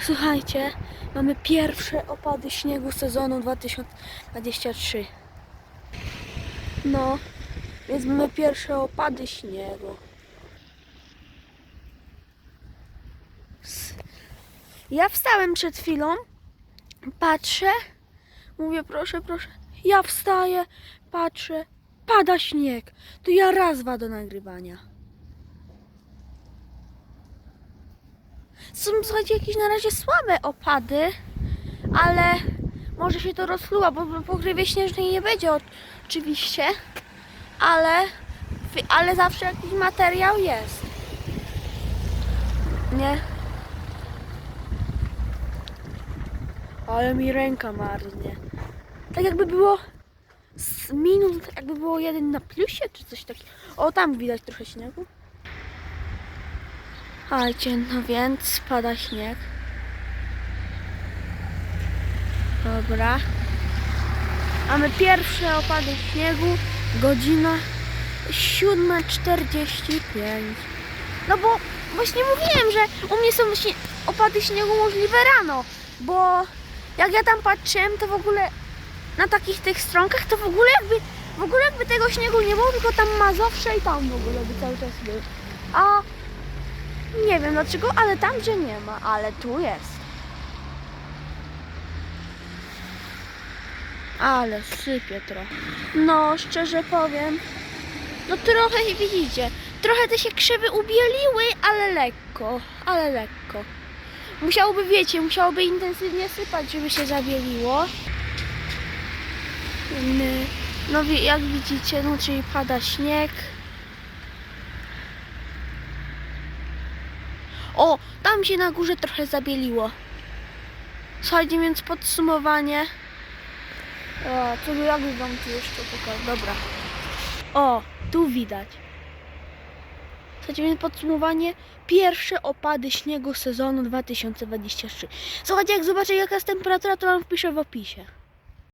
Słuchajcie, mamy pierwsze opady śniegu sezonu 2023. No, więc mamy pierwsze opady śniegu. Ja wstałem przed chwilą, patrzę, mówię proszę, proszę. Ja wstaję, patrzę, pada śnieg. To ja raz do nagrywania. Są słuchajcie jakieś na razie słabe opady, ale może się to rozchluła, bo pokrywie śnieżnej nie będzie oczywiście, ale, ale zawsze jakiś materiał jest. Nie? Ale mi ręka marznie. Tak jakby było z minut, jakby było jeden na plusie, czy coś takiego. O, tam widać trochę śniegu. Słuchajcie, no więc spada śnieg. Dobra. Mamy pierwsze opady śniegu. Godzina 7.45. No bo właśnie mówiłem, że u mnie są opady śniegu możliwe rano. Bo jak ja tam patrzyłem, to w ogóle na takich tych stronkach, to w ogóle jakby, w ogóle jakby tego śniegu nie było, tylko tam Mazowsze i tam w ogóle by cały czas był. A nie wiem dlaczego, ale tam gdzie nie ma, ale tu jest. Ale sypie trochę. No, szczerze powiem, no trochę widzicie, trochę te się krzywy ubieliły, ale lekko, ale lekko. Musiałoby, wiecie, musiałoby intensywnie sypać, żeby się zabieliło. No jak widzicie, no czyli pada śnieg. O, tam się na górze trochę zabieliło. Słuchajcie, więc podsumowanie. O, to jakby wam tu jeszcze pokażę. Dobra. O, tu widać. Słuchajcie, więc podsumowanie. Pierwsze opady śniegu sezonu 2023. Słuchajcie, jak zobaczę jaka jest temperatura, to wam wpiszę w opisie.